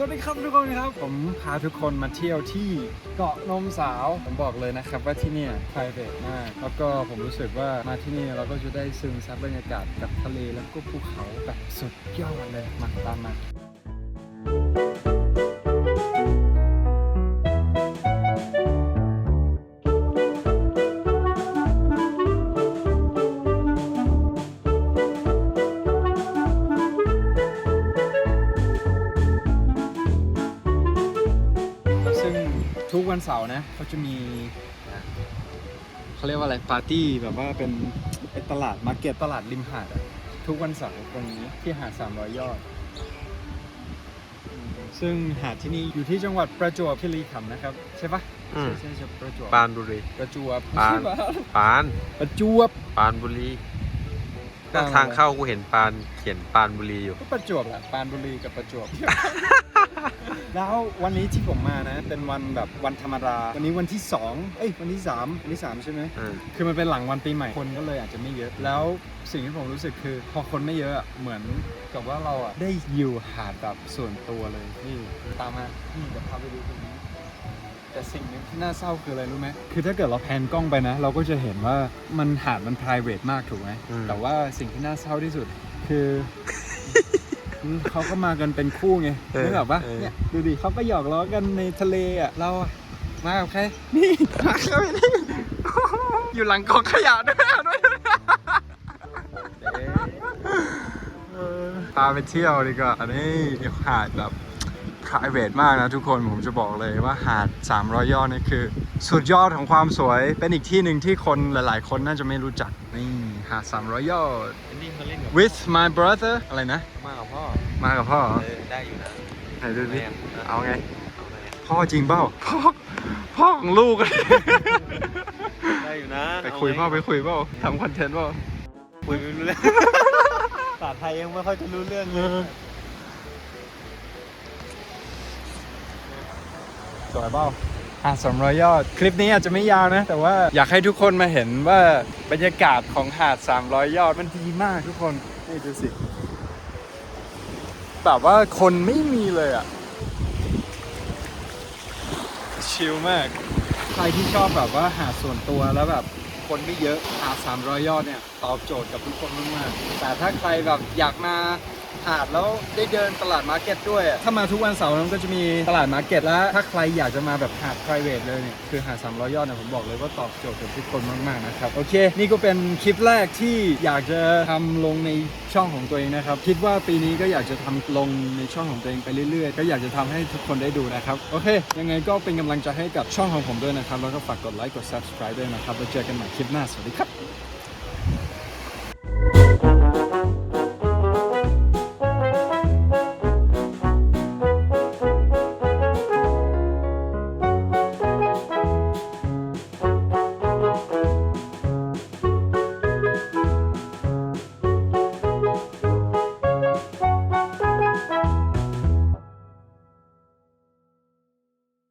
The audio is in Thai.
สวัสดีครับทุกคนครับ ผมพาทุกคนมาเที่ยวที่เกาะนมสาว ผมบอกเลยนะครับว่าที่เนี่ย private มาก แล้วก็ผมรู้สึกว่ามาที่นี่เราก็จะได้ซึมซับบรรยากาศกับทะเลแล้วก็ภูเขาแบบสุดยอดเลยมาตามมา วันเสาร์นะเขาจะมีเขาเรียกว่าอะไรปาร์ตี้แบบว่าเป็นไอ้ตลาดมาร์เก็ตตลาดริมหาดอะทุกวันเสาร์ตรงนี้ที่หาด300ยอดอืมซึ่งหาดที่นี่อยู่ที่จังหวัดประจวบคีรีขันธ์นะครับ ใช่ปะอืมใช่ใช่ใช่ประจวบปานบุรี ประจวบปาน ไม่ใช่ปาน ประจวบ ปานบุรีปานอะไรทางเข้ากูเห็นปานเขียนปานบุรีอยู่ ก็ประจวบแหละปรานบุรีกับประจวบ แล้ววันนี้ที่ผมมานะ เป็นวันแบบวันธรรมดาวันนี้วันที่ 2 เอ้ยวันที่ 3 วันที่ 3 ใช่ไหมอืมคือมันเป็นหลังวันปีใหม่คนก็เลยอาจจะไม่เยอะ แล้วสิ่งที่ผมรู้สึกคือ พอคนไม่เยอะอะเหมือนกับว่าเราอะได้อยู่หาดแบบส่วนตัวเลยนี่ตามมานี่เดี๋ยวพาไปดูตรงนี้ แต่สิ่งหนึงที่น่าเศร้าคืออะไรรู้ไหม คือถ้าเกิดเราแพนกล้องไปนะ เราก็จะเห็นว่ามันหาดมัน p r i v a t มากถูกไหมแต่ว่าสิ่งที่น่าเศร้าที่สุด คือ เขาก็มากันเป็นคู่ไงนึกออกปะเนี่ยดูดิเขาก็หยอกล้อกันในทะเลอะเราอะมากับใครนี่อยู่หลังกองขยะด้วยด้วยพาไปเที่ยวดีกว่าอันนี้หาดแบบ private มากนะทุกคนผมจะบอกเลยว่าหาด 300 ยอดนี่คือ สุดยอดของความสวยเป็นอีกที่หนึ่งที่คนหลาย ๆ คนน่าจะไม่รู้จักนี่หาด 300 ยอดนี่เขาเล่นกับ with my brother อะไรนะมา กับพ่อมากับพ่อเหรอเออได้อยู่นะไหนดูดิเอาไงเอาไง เอาไงพ่อจริงเปล่าพ่อพ่อของลูก ได้อยู่นะไปคุยเปล่าไปคุยเปล่าทำคอนเทนต์เปล่าคุยไม่รู้เรื่องภาษาไทยยังไม่ค่อยจะรู้เรื่องเลยสวยเปล่าอะสองร้อยยอด คลิปนี้อาจจะไม่ยาวนะ แต่ว่าอยากให้ทุกคนมาเห็นว่าบรรยากาศของหาด 300 ยอดมันดีมากทุกคน นี่ดูสิ แบบว่าคนไม่มีเลยอะชิลมาก ใครที่ชอบแบบว่าหาดส่วนตัวแล้วแบบคนไม่เยอะหาด300 ยอดเนี่ย ตอบโจทย์กับทุกคนมากๆแต่ถ้าใครแบบอยากมา หาดแล้วได้เดินตลาดมาร์เก็ตด้วยอะถ้ามาทุกวันเสาร์มันก็จะมีตลาดมาร์เก็ตแล้วถ้าใครอยากจะมาแบบหาด private เลยเนี่ยคือหาด300 ยอดเนี่ยผมบอกเลยว่าตอบโจทย์กับทุกคนมากๆนะครับโอเค นี่ก็เป็นคลิปแรกที่อยากจะทำลงในช่องของตัวเองนะครับ คิดว่าปีนี้ก็อยากจะทำลงในช่องของตัวเองไปเรื่อยๆ ก็อยากจะทำให้ทุกคนได้ดูนะครับโอเค ยังไงก็เป็นกำลังใจให้กับช่องของผมด้วยนะครับแล้วก็ฝากกดไลค์กด subscribe ด้วยนะครับแล้วเจอกันใหม่คลิปหน้าสวัสดีครับ